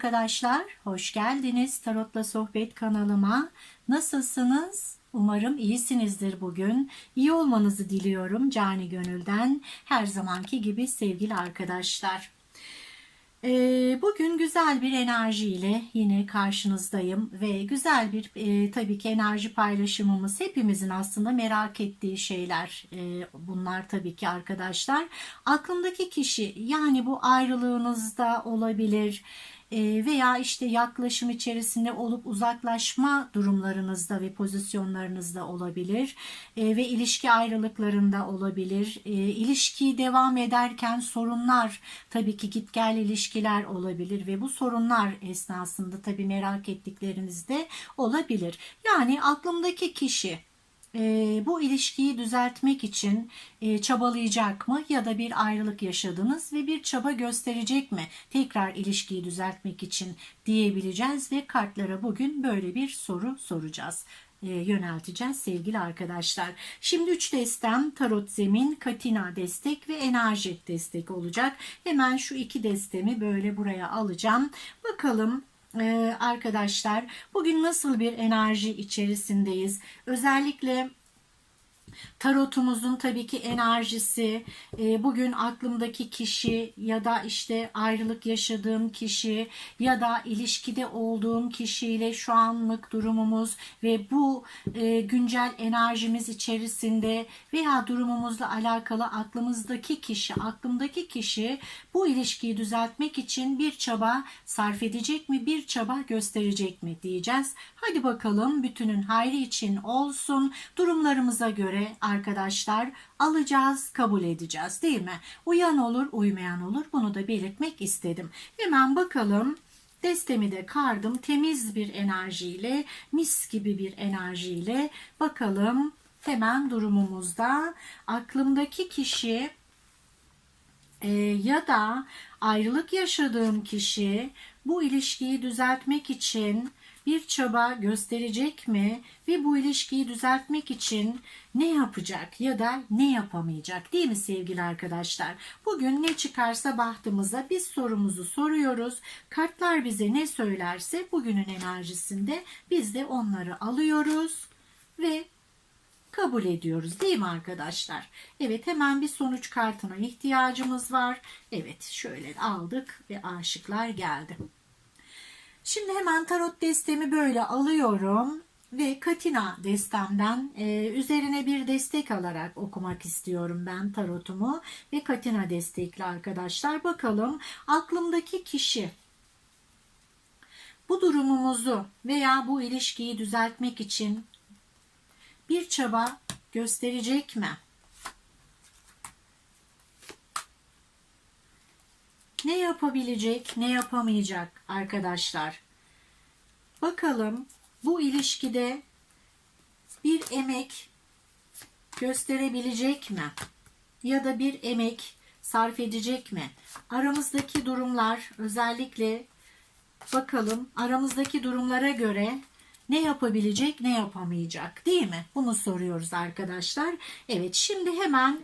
Arkadaşlar, hoş geldiniz Tarot'la Sohbet kanalıma. Nasılsınız? Umarım iyisinizdir bugün. İyi olmanızı diliyorum cani gönülden. Her zamanki gibi sevgili arkadaşlar. Ee, bugün güzel bir enerjiyle yine karşınızdayım ve güzel bir e, tabii ki enerji paylaşımımız hepimizin aslında merak ettiği şeyler e, bunlar tabii ki arkadaşlar. Aklımdaki kişi yani bu ayrılığınızda olabilir veya işte yaklaşım içerisinde olup uzaklaşma durumlarınızda ve pozisyonlarınızda olabilir E, ve ilişki ayrılıklarında olabilir. E, İlişki devam ederken sorunlar tabii ki git gel ilişkiler olabilir ve bu sorunlar esnasında tabii merak ettikleriniz de olabilir. Yani aklımdaki kişi e, bu ilişkiyi düzeltmek için e, çabalayacak mı ya da bir ayrılık yaşadınız ve bir çaba gösterecek mi tekrar ilişkiyi düzeltmek için diyebileceğiz ve kartlara bugün böyle bir soru soracağız e, yönelteceğiz sevgili arkadaşlar. Şimdi 3 destem tarot zemin, katina destek ve enerji destek olacak. Hemen şu iki destemi böyle buraya alacağım. Bakalım ee, arkadaşlar bugün nasıl bir enerji içerisindeyiz? Özellikle Tarotumuzun tabii ki enerjisi, e, bugün aklımdaki kişi ya da işte ayrılık yaşadığım kişi ya da ilişkide olduğum kişiyle şu anlık durumumuz ve bu e, güncel enerjimiz içerisinde veya durumumuzla alakalı aklımızdaki kişi, aklımdaki kişi bu ilişkiyi düzeltmek için bir çaba sarf edecek mi, bir çaba gösterecek mi diyeceğiz. Hadi bakalım bütünün hayrı için olsun durumlarımıza göre arkadaşlar alacağız, kabul edeceğiz değil mi? Uyan olur, uymayan olur. Bunu da belirtmek istedim. Hemen bakalım. Destemi de kardım. Temiz bir enerjiyle, mis gibi bir enerjiyle bakalım hemen durumumuzda aklımdaki kişi e, ya da ayrılık yaşadığım kişi bu ilişkiyi düzeltmek için bir çaba gösterecek mi ve bu ilişkiyi düzeltmek için ne yapacak ya da ne yapamayacak değil mi sevgili arkadaşlar? Bugün ne çıkarsa bahtımıza biz sorumuzu soruyoruz. Kartlar bize ne söylerse bugünün enerjisinde biz de onları alıyoruz ve kabul ediyoruz değil mi arkadaşlar? Evet hemen bir sonuç kartına ihtiyacımız var. Evet şöyle aldık ve aşıklar geldi. Şimdi hemen tarot destemi böyle alıyorum ve Katina destemden e, üzerine bir destek alarak okumak istiyorum ben tarotumu ve Katina destekli arkadaşlar. Bakalım aklımdaki kişi bu durumumuzu veya bu ilişkiyi düzeltmek için bir çaba gösterecek mi? Ne yapabilecek, ne yapamayacak arkadaşlar? Bakalım bu ilişkide bir emek gösterebilecek mi? Ya da bir emek sarf edecek mi? Aramızdaki durumlar özellikle bakalım aramızdaki durumlara göre ne yapabilecek, ne yapamayacak değil mi? Bunu soruyoruz arkadaşlar. Evet şimdi hemen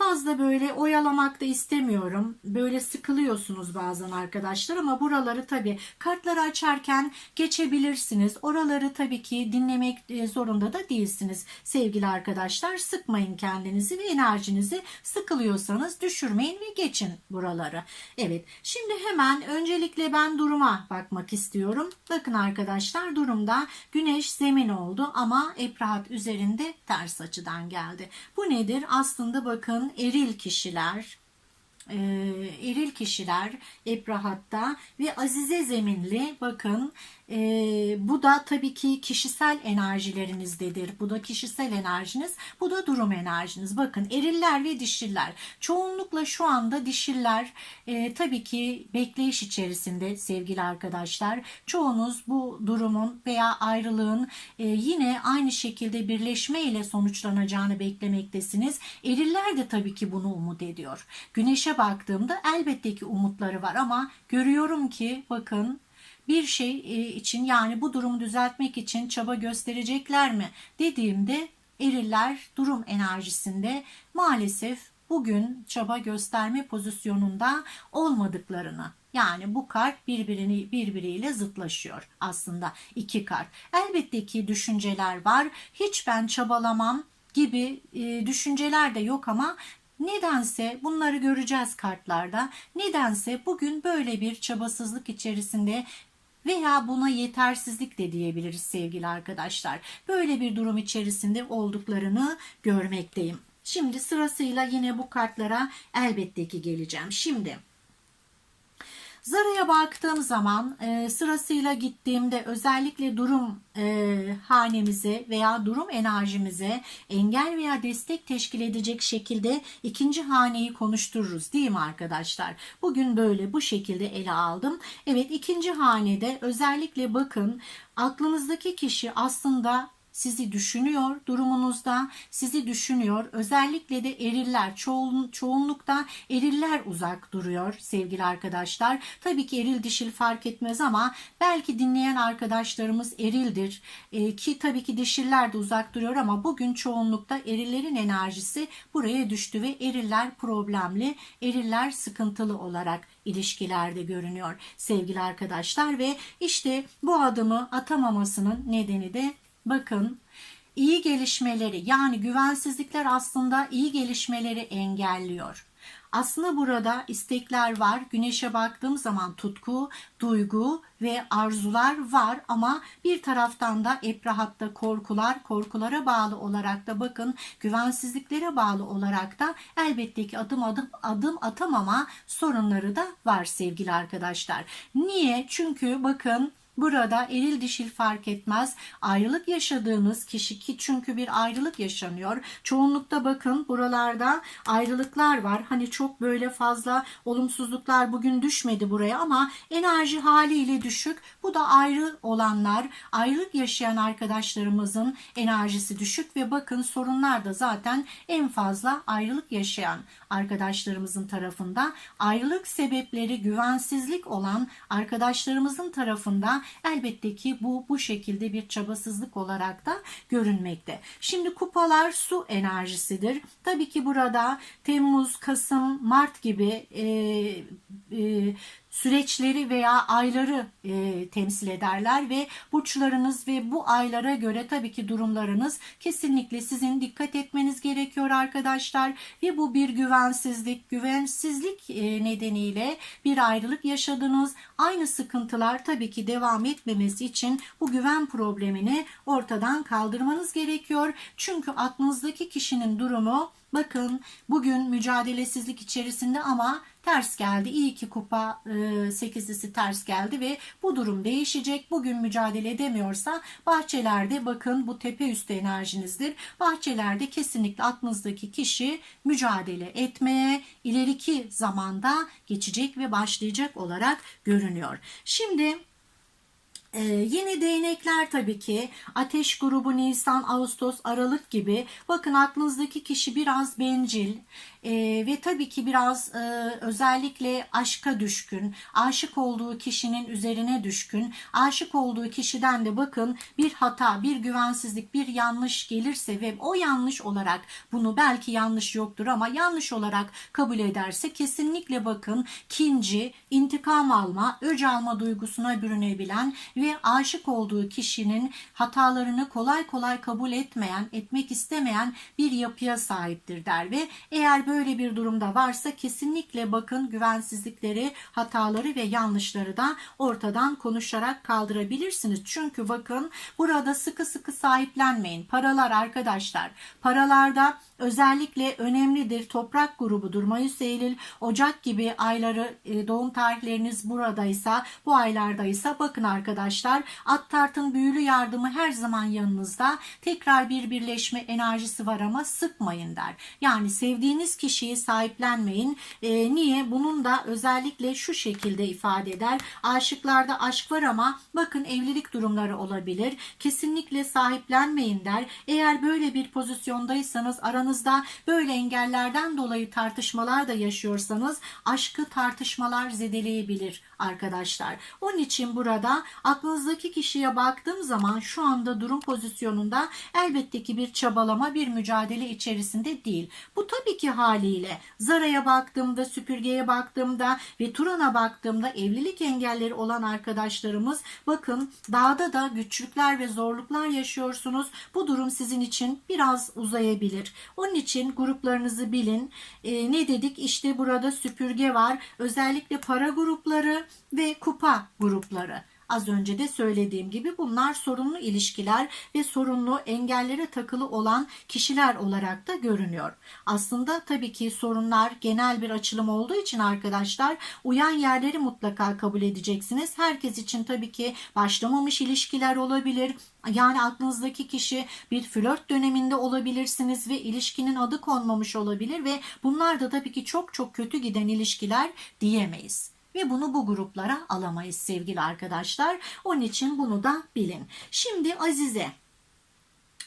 Fazla böyle oyalamak da istemiyorum. Böyle sıkılıyorsunuz bazen arkadaşlar ama buraları tabii kartları açarken geçebilirsiniz. Oraları tabii ki dinlemek e, zorunda da değilsiniz sevgili arkadaşlar. Sıkmayın kendinizi ve enerjinizi sıkılıyorsanız düşürmeyin ve geçin buraları. Evet şimdi hemen öncelikle ben duruma bakmak istiyorum. Bakın arkadaşlar durumda güneş zemin oldu ama eprahat üzerinde ters açıdan geldi. Bu nedir? Aslında bakın eril kişiler, e, eril kişiler Ebrahat'ta ve Azize Zeminli bakın e, bu da tabii ki kişisel enerjilerinizdedir. Bu da kişisel enerjiniz. Bu da durum enerjiniz. Bakın eriller ve dişiller. Çoğunlukla şu anda dişiller e, tabii ki bekleyiş içerisinde sevgili arkadaşlar. Çoğunuz bu durumun veya ayrılığın e, yine aynı şekilde birleşme ile sonuçlanacağını beklemektesiniz. Eriller de tabii ki bunu umut ediyor. Güneşe baktığımda elbette ki umutları var ama görüyorum ki bakın bir şey e, için yani bu durumu düzeltmek için çaba gösterecekler mi dediğimde eriller durum enerjisinde maalesef bugün çaba gösterme pozisyonunda olmadıklarını Yani bu kart birbirini birbiriyle zıtlaşıyor aslında iki kart. Elbette ki düşünceler var. Hiç ben çabalamam gibi e, düşünceler de yok ama Nedense bunları göreceğiz kartlarda. Nedense bugün böyle bir çabasızlık içerisinde veya buna yetersizlik de diyebiliriz sevgili arkadaşlar. Böyle bir durum içerisinde olduklarını görmekteyim. Şimdi sırasıyla yine bu kartlara elbette ki geleceğim. Şimdi Zara'ya baktığım zaman e, sırasıyla gittiğimde özellikle durum e, hanemize veya durum enerjimize engel veya destek teşkil edecek şekilde ikinci haneyi konuştururuz değil mi arkadaşlar? Bugün böyle bu şekilde ele aldım. Evet ikinci hanede özellikle bakın aklınızdaki kişi aslında sizi düşünüyor durumunuzda sizi düşünüyor. Özellikle de eriller çoğun, çoğunlukta eriller uzak duruyor sevgili arkadaşlar. Tabii ki eril dişil fark etmez ama belki dinleyen arkadaşlarımız erildir. Ee, ki tabii ki dişiller de uzak duruyor ama bugün çoğunlukta erillerin enerjisi buraya düştü ve eriller problemli eriller sıkıntılı olarak ilişkilerde görünüyor sevgili arkadaşlar. Ve işte bu adımı atamamasının nedeni de Bakın iyi gelişmeleri yani güvensizlikler aslında iyi gelişmeleri engelliyor. Aslında burada istekler var. Güneşe baktığım zaman tutku, duygu ve arzular var ama bir taraftan da eprahatta korkular, korkulara bağlı olarak da bakın güvensizliklere bağlı olarak da elbette ki adım adım adım atamama sorunları da var sevgili arkadaşlar. Niye? Çünkü bakın Burada eril dişil fark etmez. Ayrılık yaşadığınız kişi ki çünkü bir ayrılık yaşanıyor. Çoğunlukta bakın buralarda ayrılıklar var. Hani çok böyle fazla olumsuzluklar bugün düşmedi buraya ama enerji haliyle düşük. Bu da ayrı olanlar, ayrılık yaşayan arkadaşlarımızın enerjisi düşük ve bakın sorunlar da zaten en fazla ayrılık yaşayan arkadaşlarımızın tarafında. Ayrılık sebepleri güvensizlik olan arkadaşlarımızın tarafında elbette ki bu bu şekilde bir çabasızlık olarak da görünmekte. Şimdi kupalar su enerjisidir. Tabii ki burada Temmuz, Kasım, Mart gibi e, e, süreçleri veya ayları e, temsil ederler ve burçlarınız ve bu aylara göre tabii ki durumlarınız kesinlikle sizin dikkat etmeniz gerekiyor arkadaşlar. Ve bu bir güvensizlik güvensizlik e, nedeniyle bir ayrılık yaşadınız. Aynı sıkıntılar tabii ki devam etmemesi için bu güven problemini ortadan kaldırmanız gerekiyor. Çünkü aklınızdaki kişinin durumu Bakın bugün mücadelesizlik içerisinde ama ters geldi. İyi ki kupa e, sekizlisi ters geldi ve bu durum değişecek. Bugün mücadele edemiyorsa bahçelerde bakın bu tepe üstü enerjinizdir. Bahçelerde kesinlikle aklınızdaki kişi mücadele etmeye ileriki zamanda geçecek ve başlayacak olarak görünüyor. Şimdi ee, yeni değnekler tabii ki. Ateş grubu Nisan, Ağustos, Aralık gibi. Bakın aklınızdaki kişi biraz bencil e, ve tabii ki biraz e, özellikle aşka düşkün, aşık olduğu kişinin üzerine düşkün, aşık olduğu kişiden de bakın bir hata, bir güvensizlik, bir yanlış gelirse ve o yanlış olarak bunu belki yanlış yoktur ama yanlış olarak kabul ederse kesinlikle bakın kinci, intikam alma, öc alma duygusuna bürünebilen ve aşık olduğu kişinin hatalarını kolay kolay kabul etmeyen, etmek istemeyen bir yapıya sahiptir der ve eğer böyle bir durumda varsa kesinlikle bakın güvensizlikleri, hataları ve yanlışları da ortadan konuşarak kaldırabilirsiniz. Çünkü bakın burada sıkı sıkı sahiplenmeyin. Paralar arkadaşlar, paralarda özellikle önemlidir. Toprak grubudur. Mayıs, Eylül, Ocak gibi ayları e, doğum tarihleriniz buradaysa, bu aylardaysa bakın arkadaşlar at tartın büyülü yardımı her zaman yanınızda. Tekrar bir birleşme enerjisi var ama sıkmayın der. Yani sevdiğiniz kişiyi sahiplenmeyin. E, niye? Bunun da özellikle şu şekilde ifade eder. Aşıklarda aşk var ama bakın evlilik durumları olabilir. Kesinlikle sahiplenmeyin der. Eğer böyle bir pozisyondaysanız aranızda böyle engellerden dolayı tartışmalar da yaşıyorsanız aşkı tartışmalar zedeleyebilir arkadaşlar. Onun için burada aklınızdaki kişiye baktığım zaman şu anda durum pozisyonunda elbette ki bir çabalama, bir mücadele içerisinde değil. Bu tabii ki hal haliyle Zara'ya baktığımda, süpürgeye baktığımda ve Turan'a baktığımda evlilik engelleri olan arkadaşlarımız bakın dağda da güçlükler ve zorluklar yaşıyorsunuz. Bu durum sizin için biraz uzayabilir. Onun için gruplarınızı bilin. Ee, ne dedik? İşte burada süpürge var. Özellikle para grupları ve kupa grupları. Az önce de söylediğim gibi bunlar sorunlu ilişkiler ve sorunlu engellere takılı olan kişiler olarak da görünüyor. Aslında tabii ki sorunlar genel bir açılım olduğu için arkadaşlar uyan yerleri mutlaka kabul edeceksiniz. Herkes için tabii ki başlamamış ilişkiler olabilir. Yani aklınızdaki kişi bir flört döneminde olabilirsiniz ve ilişkinin adı konmamış olabilir ve bunlar da tabii ki çok çok kötü giden ilişkiler diyemeyiz. Ve bunu bu gruplara alamayız sevgili arkadaşlar. Onun için bunu da bilin. Şimdi Azize.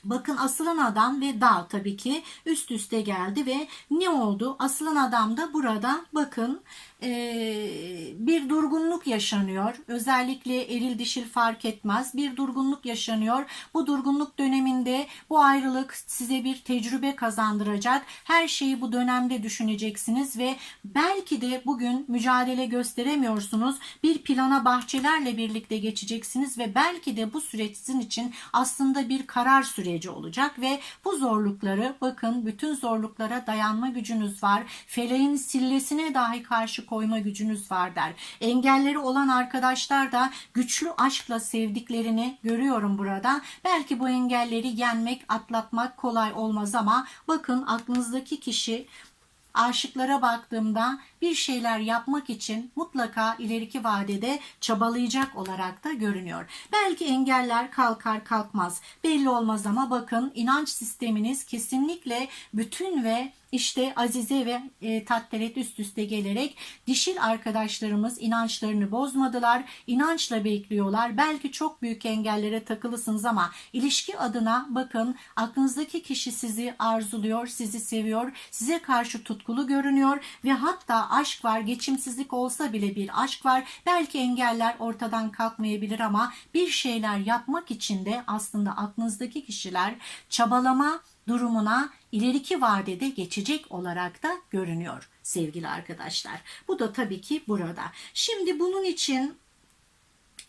Bakın asılan adam ve dağ tabii ki üst üste geldi ve ne oldu? Asılan adam da burada bakın eee, bir durgunluk yaşanıyor. Özellikle eril dişil fark etmez. Bir durgunluk yaşanıyor. Bu durgunluk döneminde bu ayrılık size bir tecrübe kazandıracak. Her şeyi bu dönemde düşüneceksiniz ve belki de bugün mücadele gösteremiyorsunuz. Bir plana bahçelerle birlikte geçeceksiniz ve belki de bu süreç sizin için aslında bir karar süreci olacak ve bu zorlukları bakın bütün zorluklara dayanma gücünüz var. Feleğin sillesine dahi karşı koyma gücünüz var der. Engelleri olan arkadaşlar da güçlü aşkla sevdiklerini görüyorum burada. Belki bu engelleri yenmek, atlatmak kolay olmaz ama bakın aklınızdaki kişi aşıklara baktığımda bir şeyler yapmak için mutlaka ileriki vadede çabalayacak olarak da görünüyor. Belki engeller kalkar kalkmaz belli olmaz ama bakın inanç sisteminiz kesinlikle bütün ve işte Azize ve e, Tatteret üst üste gelerek dişil arkadaşlarımız inançlarını bozmadılar. İnançla bekliyorlar. Belki çok büyük engellere takılısınız ama ilişki adına bakın aklınızdaki kişi sizi arzuluyor, sizi seviyor, size karşı tutkulu görünüyor ve hatta aşk var, geçimsizlik olsa bile bir aşk var. Belki engeller ortadan kalkmayabilir ama bir şeyler yapmak için de aslında aklınızdaki kişiler çabalama durumuna ileriki vadede geçecek olarak da görünüyor sevgili arkadaşlar. Bu da tabii ki burada. Şimdi bunun için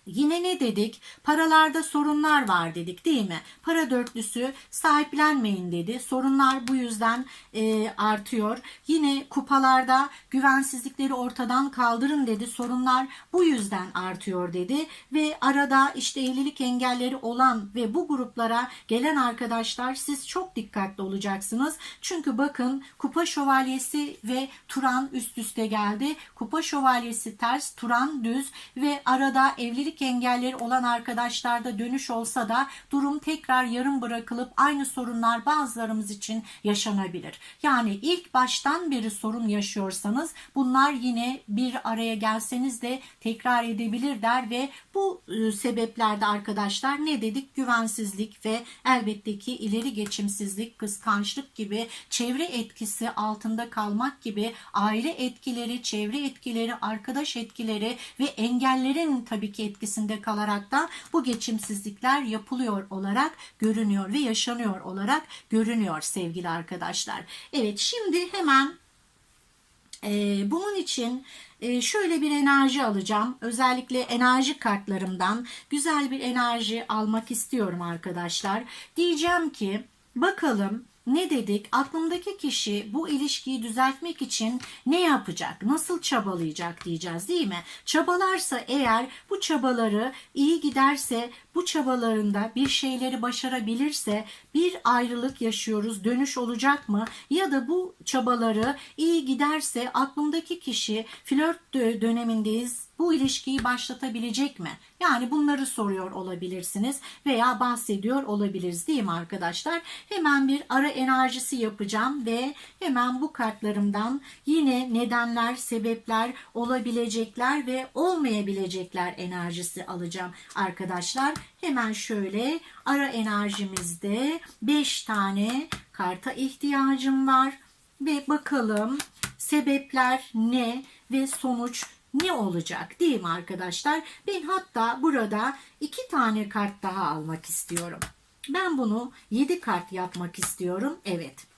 Yine ne dedik? Paralarda sorunlar var dedik değil mi? Para dörtlüsü sahiplenmeyin dedi. Sorunlar bu yüzden e, artıyor. Yine kupalarda güvensizlikleri ortadan kaldırın dedi. Sorunlar bu yüzden artıyor dedi. Ve arada işte evlilik engelleri olan ve bu gruplara gelen arkadaşlar siz çok dikkatli olacaksınız. Çünkü bakın kupa şövalyesi ve Turan üst üste geldi. Kupa şövalyesi ters, Turan düz ve arada evlilik engelleri olan arkadaşlarda dönüş olsa da durum tekrar yarım bırakılıp aynı sorunlar bazılarımız için yaşanabilir. Yani ilk baştan beri sorun yaşıyorsanız bunlar yine bir araya gelseniz de tekrar edebilir der ve bu e, sebeplerde arkadaşlar ne dedik? Güvensizlik ve elbette ki ileri geçimsizlik, kıskançlık gibi çevre etkisi altında kalmak gibi aile etkileri, çevre etkileri, arkadaş etkileri ve engellerin tabii ki etkisinde kalarak da bu geçimsizlikler yapılıyor olarak görünüyor ve yaşanıyor olarak görünüyor sevgili arkadaşlar. Evet şimdi hemen ee, bunun için e, şöyle bir enerji alacağım. Özellikle enerji kartlarımdan güzel bir enerji almak istiyorum arkadaşlar. Diyeceğim ki bakalım ne dedik? Aklımdaki kişi bu ilişkiyi düzeltmek için ne yapacak? Nasıl çabalayacak diyeceğiz değil mi? Çabalarsa eğer bu çabaları iyi giderse bu çabalarında bir şeyleri başarabilirse bir ayrılık yaşıyoruz. Dönüş olacak mı? Ya da bu çabaları iyi giderse aklımdaki kişi flört dönemindeyiz bu ilişkiyi başlatabilecek mi? Yani bunları soruyor olabilirsiniz veya bahsediyor olabiliriz değil mi arkadaşlar? Hemen bir ara enerjisi yapacağım ve hemen bu kartlarımdan yine nedenler, sebepler, olabilecekler ve olmayabilecekler enerjisi alacağım arkadaşlar. Hemen şöyle ara enerjimizde 5 tane karta ihtiyacım var ve bakalım sebepler ne ve sonuç ne olacak değil mi arkadaşlar? Ben hatta burada iki tane kart daha almak istiyorum. Ben bunu 7 kart yapmak istiyorum. Evet.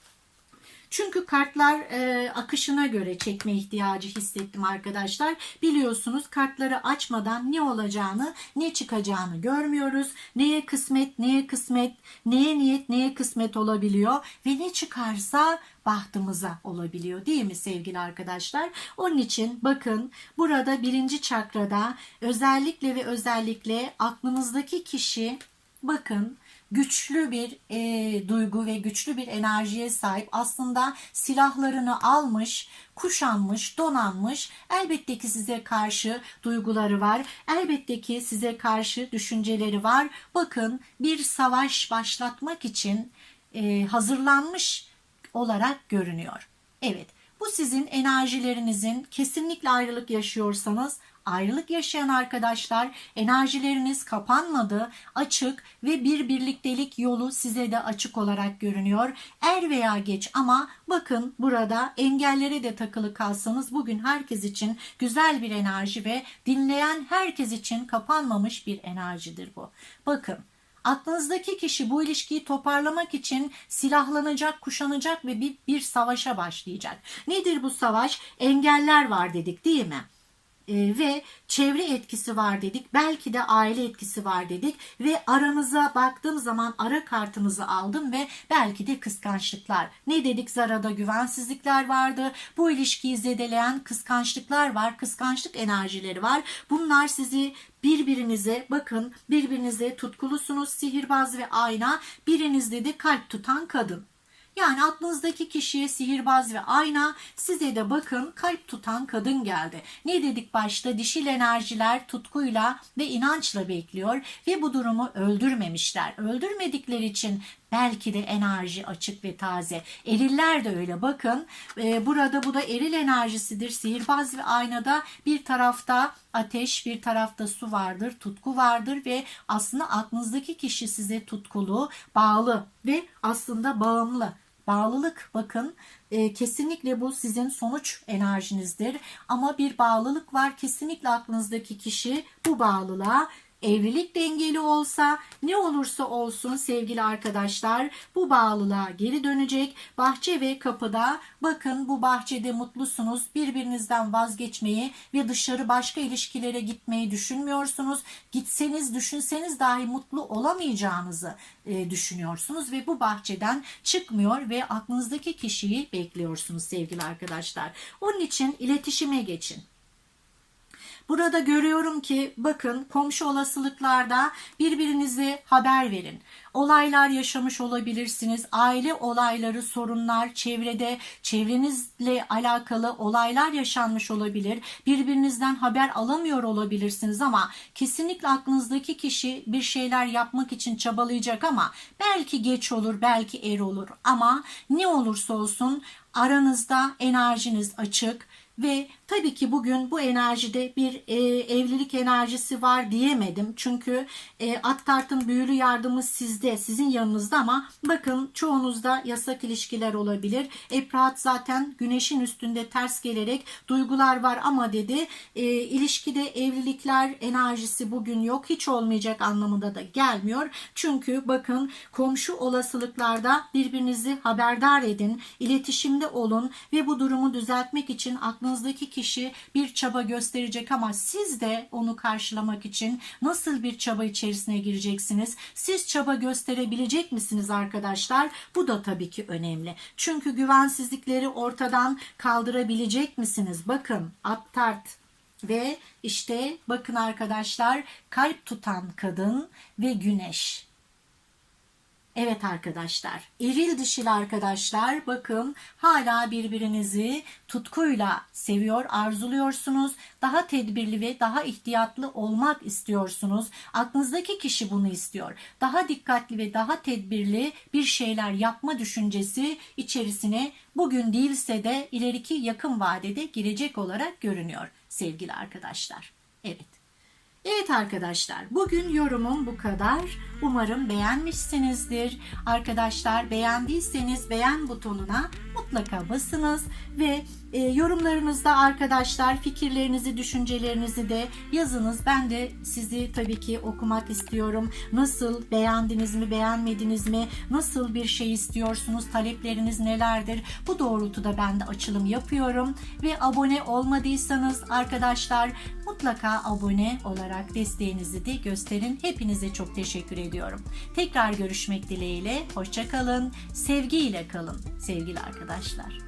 Çünkü kartlar e, akışına göre çekme ihtiyacı hissettim arkadaşlar. Biliyorsunuz kartları açmadan ne olacağını, ne çıkacağını görmüyoruz. Neye kısmet, neye kısmet, neye niyet, neye kısmet olabiliyor ve ne çıkarsa bahtımıza olabiliyor değil mi sevgili arkadaşlar? Onun için bakın burada birinci çakrada özellikle ve özellikle aklınızdaki kişi bakın güçlü bir e, duygu ve güçlü bir enerjiye sahip. Aslında silahlarını almış, kuşanmış, donanmış. Elbette ki size karşı duyguları var. Elbette ki size karşı düşünceleri var. Bakın bir savaş başlatmak için e, hazırlanmış olarak görünüyor. Evet, bu sizin enerjilerinizin kesinlikle ayrılık yaşıyorsanız ayrılık yaşayan arkadaşlar enerjileriniz kapanmadı, açık ve bir birliktelik yolu size de açık olarak görünüyor. Er veya geç ama bakın burada engellere de takılı kalsanız bugün herkes için güzel bir enerji ve dinleyen herkes için kapanmamış bir enerjidir bu. Bakın Aklınızdaki kişi bu ilişkiyi toparlamak için silahlanacak, kuşanacak ve bir, bir savaşa başlayacak. Nedir bu savaş? Engeller var dedik değil mi? Ee, ve çevre etkisi var dedik. Belki de aile etkisi var dedik. Ve aranıza baktığım zaman ara kartınızı aldım ve belki de kıskançlıklar. Ne dedik Zara'da güvensizlikler vardı. Bu ilişkiyi zedeleyen kıskançlıklar var. Kıskançlık enerjileri var. Bunlar sizi birbirinize bakın birbirinize tutkulusunuz sihirbaz ve ayna birinizde de kalp tutan kadın. Yani aklınızdaki kişiye sihirbaz ve ayna size de bakın kalp tutan kadın geldi. Ne dedik başta dişil enerjiler tutkuyla ve inançla bekliyor ve bu durumu öldürmemişler. Öldürmedikleri için belki de enerji açık ve taze. Eriller de öyle bakın. Ee, burada bu da eril enerjisidir. Sihirbaz ve aynada bir tarafta ateş bir tarafta su vardır, tutku vardır ve aslında aklınızdaki kişi size tutkulu, bağlı ve aslında bağımlı. Bağlılık bakın e, kesinlikle bu sizin sonuç enerjinizdir. Ama bir bağlılık var. Kesinlikle aklınızdaki kişi bu bağlılığa evlilik dengeli olsa ne olursa olsun sevgili arkadaşlar bu bağlılığa geri dönecek. Bahçe ve kapıda bakın bu bahçede mutlusunuz. Birbirinizden vazgeçmeyi ve dışarı başka ilişkilere gitmeyi düşünmüyorsunuz. Gitseniz düşünseniz dahi mutlu olamayacağınızı e, düşünüyorsunuz ve bu bahçeden çıkmıyor ve aklınızdaki kişiyi bekliyorsunuz sevgili arkadaşlar. Onun için iletişime geçin. Burada görüyorum ki bakın komşu olasılıklarda birbirinize haber verin. Olaylar yaşamış olabilirsiniz. Aile olayları, sorunlar, çevrede çevrenizle alakalı olaylar yaşanmış olabilir. Birbirinizden haber alamıyor olabilirsiniz ama kesinlikle aklınızdaki kişi bir şeyler yapmak için çabalayacak ama belki geç olur, belki er olur ama ne olursa olsun aranızda enerjiniz açık ve tabii ki bugün bu enerjide bir e, evlilik enerjisi var diyemedim. Çünkü e, at büyülü yardımı sizde, sizin yanınızda ama bakın çoğunuzda yasak ilişkiler olabilir. Epraat zaten güneşin üstünde ters gelerek duygular var ama dedi e, ilişkide evlilikler enerjisi bugün yok. Hiç olmayacak anlamında da gelmiyor. Çünkü bakın komşu olasılıklarda birbirinizi haberdar edin, iletişimde olun ve bu durumu düzeltmek için aklınızdaki kişi bir çaba gösterecek ama siz de onu karşılamak için nasıl bir çaba içerisine gireceksiniz? Siz çaba gösterebilecek misiniz arkadaşlar? Bu da tabii ki önemli. Çünkü güvensizlikleri ortadan kaldırabilecek misiniz? Bakın Aptart ve işte bakın arkadaşlar kalp tutan kadın ve güneş. Evet arkadaşlar, eril dişil arkadaşlar bakın hala birbirinizi tutkuyla seviyor, arzuluyorsunuz. Daha tedbirli ve daha ihtiyatlı olmak istiyorsunuz. Aklınızdaki kişi bunu istiyor. Daha dikkatli ve daha tedbirli bir şeyler yapma düşüncesi içerisine bugün değilse de ileriki yakın vadede girecek olarak görünüyor sevgili arkadaşlar. Evet. Evet arkadaşlar bugün yorumum bu kadar. Umarım beğenmişsinizdir. Arkadaşlar beğendiyseniz beğen butonuna mutlaka basınız ve e, yorumlarınızda arkadaşlar fikirlerinizi, düşüncelerinizi de yazınız. Ben de sizi tabii ki okumak istiyorum. Nasıl beğendiniz mi, beğenmediniz mi? Nasıl bir şey istiyorsunuz? Talepleriniz nelerdir? Bu doğrultuda ben de açılım yapıyorum ve abone olmadıysanız arkadaşlar mutlaka abone olarak desteğinizi de gösterin. Hepinize çok teşekkür ediyorum. Tekrar görüşmek dileğiyle. Hoşça kalın. Sevgiyle kalın sevgili arkadaşlar.